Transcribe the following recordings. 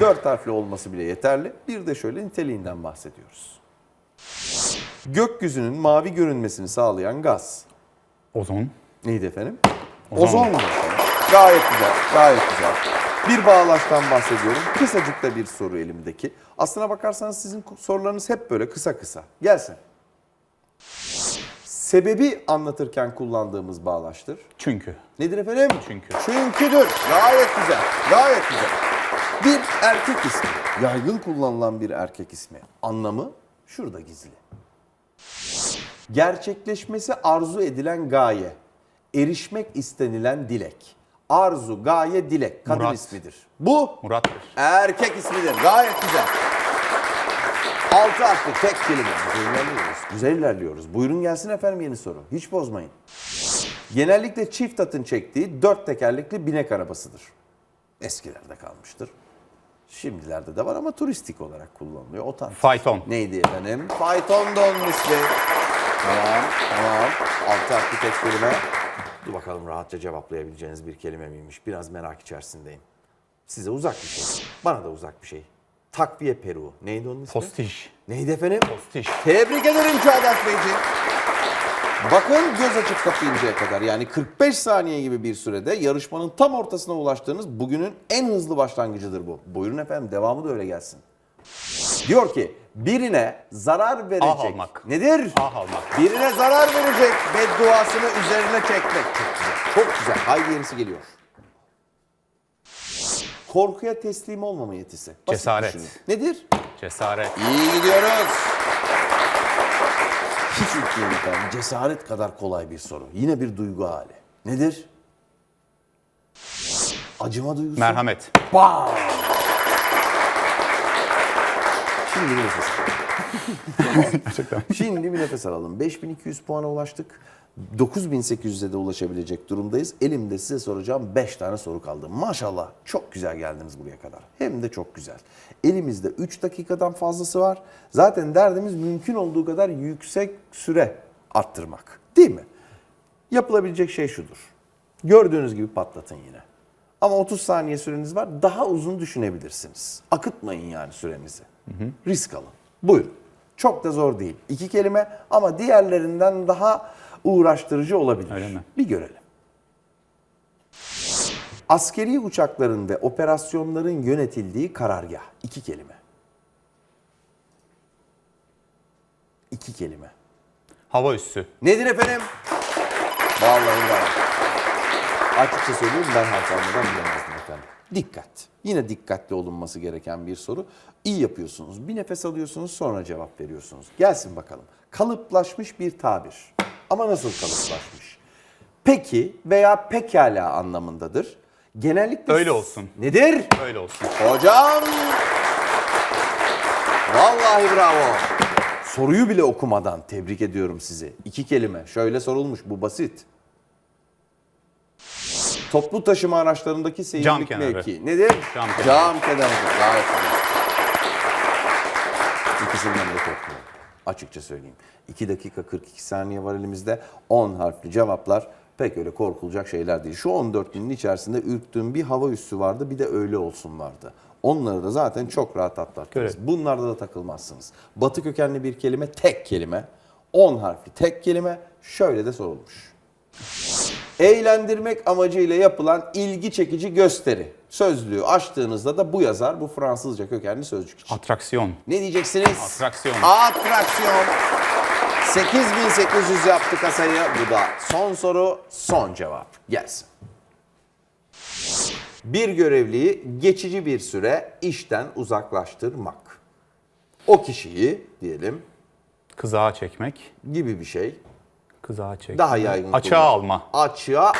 Dört harfli olması bile yeterli. Bir de şöyle niteliğinden bahsediyoruz. Gökyüzünün mavi görünmesini sağlayan gaz. Ozon. Neydi efendim? Ozon. Ozon mu? Gayet güzel, gayet güzel. Bir bağlaçtan bahsediyorum. Kısacık da bir soru elimdeki. Aslına bakarsanız sizin sorularınız hep böyle kısa kısa. Gelsin. Sebebi anlatırken kullandığımız bağlaçtır. Çünkü. Nedir efendim? Çünkü. Çünküdür. Gayet güzel. Gayet güzel. Bir erkek ismi. Yaygın kullanılan bir erkek ismi. Anlamı şurada gizli. Gerçekleşmesi arzu edilen gaye. Erişmek istenilen dilek. Arzu, gaye, dilek. Kadın Murat. ismidir. Bu Murat'tır. erkek ismidir. Gayet güzel. Altı harfli tek kelime. Güzel ilerliyoruz. Güzel ilerliyoruz. Buyurun gelsin efendim yeni soru. Hiç bozmayın. Genellikle çift atın çektiği dört tekerlekli binek arabasıdır. Eskilerde kalmıştır. Şimdilerde de var ama turistik olarak kullanılıyor. Otantik. Fayton. Neydi efendim? Fayton ismi. Tamam, tamam. Altı harfli tek kelime. Dur bakalım rahatça cevaplayabileceğiniz bir kelime miymiş? Biraz merak içerisindeyim. Size uzak bir şey. Bana da uzak bir şey. Takviye peruğu. Neydi onun ismi? Postiş. Neydi efendim? Postiş. Tebrik ederim Çağdaş Beyciğim. Bakın göz açıp kapayıncaya kadar yani 45 saniye gibi bir sürede yarışmanın tam ortasına ulaştığınız bugünün en hızlı başlangıcıdır bu. Buyurun efendim devamı da öyle gelsin. Diyor ki birine zarar verecek. Ah almak. Nedir? Ah almak. Birine zarar verecek bedduasını üzerine çekmek. Çok güzel. Çok güzel. Haydi yenisi geliyor. Korkuya teslim olmama yetisi. Basit Cesaret. düşünün. Nedir? Cesaret. İyi gidiyoruz. Hiç unutmayın. Cesaret kadar kolay bir soru. Yine bir duygu hali. Nedir? Acıma duygusu. Merhamet. Bam! Şimdi bir nefes alalım. Şimdi bir nefes alalım. 5200 puana ulaştık. 9800'e de ulaşabilecek durumdayız. Elimde size soracağım 5 tane soru kaldı. Maşallah çok güzel geldiniz buraya kadar. Hem de çok güzel. Elimizde 3 dakikadan fazlası var. Zaten derdimiz mümkün olduğu kadar yüksek süre arttırmak. Değil mi? Yapılabilecek şey şudur. Gördüğünüz gibi patlatın yine. Ama 30 saniye süreniz var. Daha uzun düşünebilirsiniz. Akıtmayın yani sürenizi. Risk alın. Buyurun. Çok da zor değil. İki kelime ama diğerlerinden daha uğraştırıcı olabilir. Öyle mi? Bir görelim. Askeri uçakların ve operasyonların yönetildiği karargah. İki kelime. İki kelime. Hava üssü. Nedir efendim? Vallahi bravo. Açıkça söyleyeyim ben harf almadan bilemezdim efendim. Dikkat. Yine dikkatli olunması gereken bir soru. İyi yapıyorsunuz. Bir nefes alıyorsunuz sonra cevap veriyorsunuz. Gelsin bakalım. Kalıplaşmış bir tabir. Ama nasıl kalıplaşmış? Peki veya pekala anlamındadır. Genellikle... Öyle olsun. Nedir? Öyle olsun. Hocam! Vallahi bravo. Soruyu bile okumadan tebrik ediyorum sizi. İki kelime. Şöyle sorulmuş. Bu basit. Toplu taşıma araçlarındaki Cam seyirlik kenarı. mevki. Nedir? Cam kenarı. Cam kenarı. Gayet güzel. Açıkça söyleyeyim. 2 dakika 42 saniye var elimizde. 10 harfli cevaplar pek öyle korkulacak şeyler değil. Şu 14 günün içerisinde ürktüğüm bir hava üssü vardı bir de öyle olsun vardı. Onları da zaten çok rahat atlattınız. Evet. Bunlarda da takılmazsınız. Batı kökenli bir kelime tek kelime. 10 harfli tek kelime şöyle de sorulmuş. Eğlendirmek amacıyla yapılan ilgi çekici gösteri. Sözlüğü açtığınızda da bu yazar. Bu Fransızca kökenli sözcük. Atraksiyon. Ne diyeceksiniz? Atraksiyon. Atraksiyon. 8800 yaptı kasayı. Bu da son soru, son cevap. Gelsin. Bir görevliyi geçici bir süre işten uzaklaştırmak. O kişiyi diyelim Kızağa çekmek. gibi bir şey. Kızağa çekmek. Daha yaygın. Açığa kullanım. alma. Açığa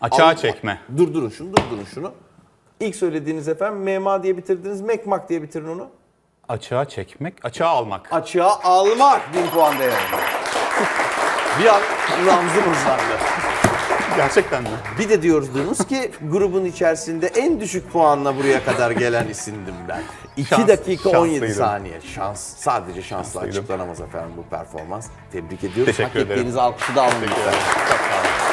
Açığa alma. çekme. Durdurun şunu, durdurun şunu. İlk söylediğiniz efendim mema diye bitirdiniz, mekmak diye bitirin onu. Açığa çekmek. Açığa almak. Açığa almak 1000 puan değerinde. bir an Ramzı hızlandı. Gerçekten mi? Bir de diyorsunuz ki grubun içerisinde en düşük puanla buraya kadar gelen isimdim ben. 2 Şans- dakika 17 şanslıydım. saniye. Şans. Sadece şansla Şanslıydım. açıklanamaz efendim bu performans. Tebrik ediyoruz. Teşekkür Hak ederim. ettiğiniz alkışı da alın Teşekkür lütfen. ederim. Çok sağ olun.